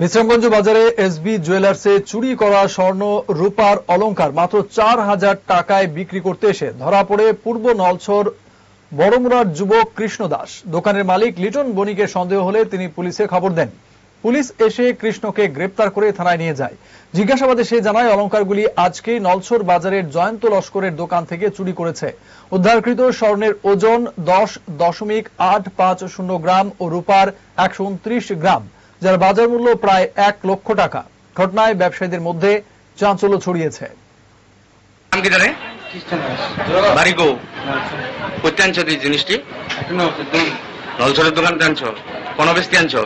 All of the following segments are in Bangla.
বিশ্রামগঞ্জ বাজারে এসবি জুয়েলার্সে চুরি করা স্বর্ণ রূপার অলংকার মাত্র চার হাজার টাকায় বিক্রি করতে এসে ধরা পড়ে পূর্ব নলছর বড়মুড়ার যুবক কৃষ্ণ দাস। দোকানের মালিক লিটন বণিকের সন্দেহ হলে তিনি পুলিশে খবর দেন। পুলিশ এসে কৃষ্ণকে গ্রেপ্তার করে থানায় নিয়ে যায়। জিজ্ঞাসাবাদে সে জানায়, অলংকারগুলি আজকেই নলছর বাজারের জয়ন্ত লস্করের দোকান থেকে চুরি করেছে। উদ্ধারকৃত স্বর্ণের ওজন দশ দশমিক আট পাঁচ শূন্য গ্রাম ও রূপার একশো উনত্রিশ গ্রাম। যার বাজার মূল্য প্রায় এক লক্ষ টাকা। ঘটনায় ব্যবসায়ীদের মধ্যে চাঞ্চল্য ছড়িয়েছে। নাম কি জানে খ্রিস্টান দাস। বাড়ি গো করতে আনছো তুই জিনিসটি? নলছরের দোকান আনছো? কোন বেশি আনছো?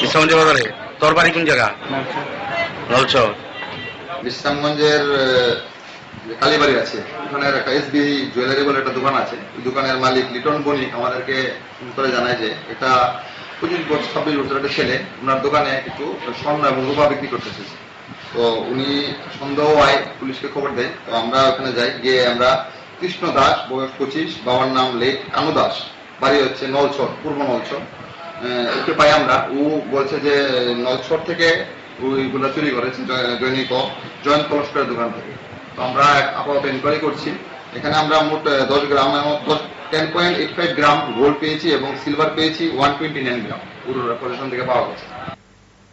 বিশ্রামগঞ্জ বাজারে। তোর বাড়ি কোন জায়গা? নলছর। বিশ্রামগঞ্জের কালীবাড়ি আছে। ওখানে একটা এসবি জুয়েলারি বলে একটা দোকান আছে। দোকানের মালিক লিটন বণিক আমাদেরকে ফোন করে জানায় যে এটা বছর ছাব্বিশ বছর একটা ছেলে, ওনার দোকানে কিছু স্বর্ণ এবং রূপা বিক্রি করতে এসেছে তো উনি সন্দেহ হয় পুলিশকে খবর দেয়। তো আমরা ওখানে যাই, গিয়ে আমরা কৃষ্ণ দাস, বয়স পঁচিশ, বাবার নাম লেট কানু দাস। বাড়ি হচ্ছে নলছর, পূর্ব নলছর। ওকে পাই আমরা। ও বলছে যে নলছর থেকে ওইগুলো চুরি করেছে জৈনিক জয়েন্ট কলস্করের দোকান থেকে। তো আমরা আপাতত ইনকোয়ারি করছি। এখানে আমরা মোট দশ গ্রাম দশ ten point five gram gold পেয়েছি এবং সিলভার পেয়েছি ওয়ান টোয়েন্টি নাইন গ্রাম পুরো প্রশাসন থেকে পাওয়া গেছে।